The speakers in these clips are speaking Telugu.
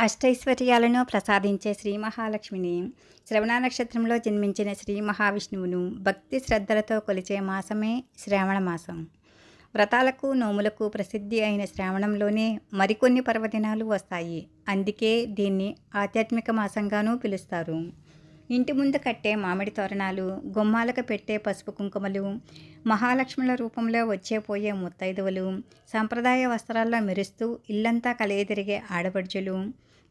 అష్టైశ్వర్యాలను ప్రసాదించే శ్రీ మహాలక్ష్మిని శ్రవణ నక్షత్రంలో జన్మించిన శ్రీ మహావిష్ణువును భక్తి శ్రద్ధలతో కొలిచే మాసమే శ్రావణ మాసం. వ్రతాలకు నోములకు ప్రసిద్ధి అయిన శ్రావణంలోనే మరికొన్ని పర్వదినాలు వస్తాయి. అందుకే దీన్ని ఆధ్యాత్మిక మాసంగానూ పిలుస్తారు. ఇంటి ముందు కట్టే మామిడి తోరణాలు గుమ్మాలకు పెట్టే పసుపు కుంకుమలు మహాలక్ష్ముల రూపంలో వచ్చే పోయే ముత్తైదువులు సాంప్రదాయ వస్త్రాల్లో మెరుస్తూ ఇల్లంతా కలియతిరిగే ఆడపడుచులు.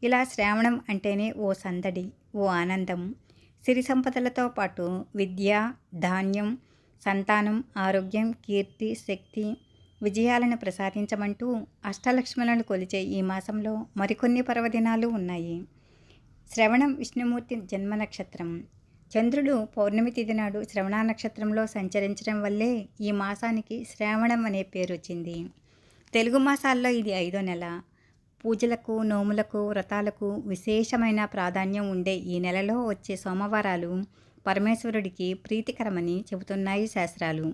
ఇలా శ్రావణం అంటేనే ఓ సందడి ఓ ఆనందం. సిరి సంపదలతో పాటు విద్య ధాన్యం సంతానం ఆరోగ్యం కీర్తి శక్తి విజయాలను ప్రసాదించమంటూ అష్టలక్ష్ములను కొలిచే ఈ మాసంలో మరికొన్ని పర్వదినాలు ఉన్నాయి. శ్రవణం విష్ణుమూర్తి జన్మ నక్షత్రం. చంద్రుడు పౌర్ణమి తిథి నాడు శ్రవణ నక్షత్రంలో సంచరించడం వల్లే ఈ మాసానికి శ్రావణం అనే పేరు వచ్చింది. తెలుగు మాసాల్లో ఇది ఐదో నెల. పూజలకు నోములకు వ్రతాలకు విశేషమైన ప్రాధాన్యం ఉండే ఈ నెలలో వచ్చే సోమవారాలు పరమేశ్వరుడికి ప్రీతికరమని చెబుతున్నాయి శాస్త్రాలు.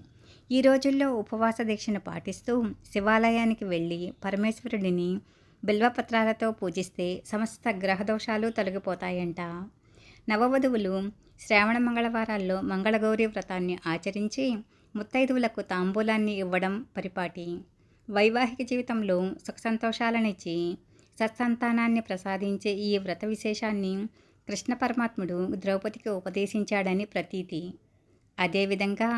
ఈ రోజుల్లో ఉపవాస దీక్షను పాటిస్తూ శివాలయానికి వెళ్ళి పరమేశ్వరుడిని బిల్వపత్రాలతో పూజిస్తే సమస్త గ్రహదోషాలు తొలగిపోతాయంట. నవవధువులు శ్రావణ మంగళవారాల్లో మంగళగౌరి వ్రతాన్ని ఆచరించి ముత్తైదువులకు తాంబూలాన్ని ఇవ్వడం పరిపాటి. వైవాహిక జీవితంలో సుఖ సంతోషాలనిచ్చి సత్సంతానాన్ని ప్రసాదించే ఈ వ్రత విశేషాన్ని కృష్ణ పరమాత్ముడు ద్రౌపదికి ఉపదేశించాడని ప్రతీతి. అదేవిధంగా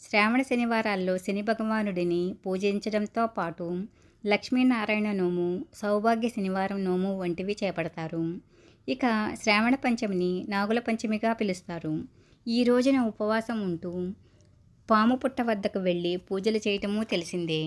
శ్రావణ శనివారాల్లో శని భగవానుడిని పూజించడంతో పాటు లక్ష్మీనారాయణ నోము సౌభాగ్య శనివారం నోము వంటివి చేపడతారు. ఇక శ్రావణ పంచమిని నాగుల పంచమిగా పిలుస్తారు. ఈ రోజున ఉపవాసం ఉంటూ పాము పుట్ట వద్దకు వెళ్ళి పూజలు చేయటము తెలిసిందే.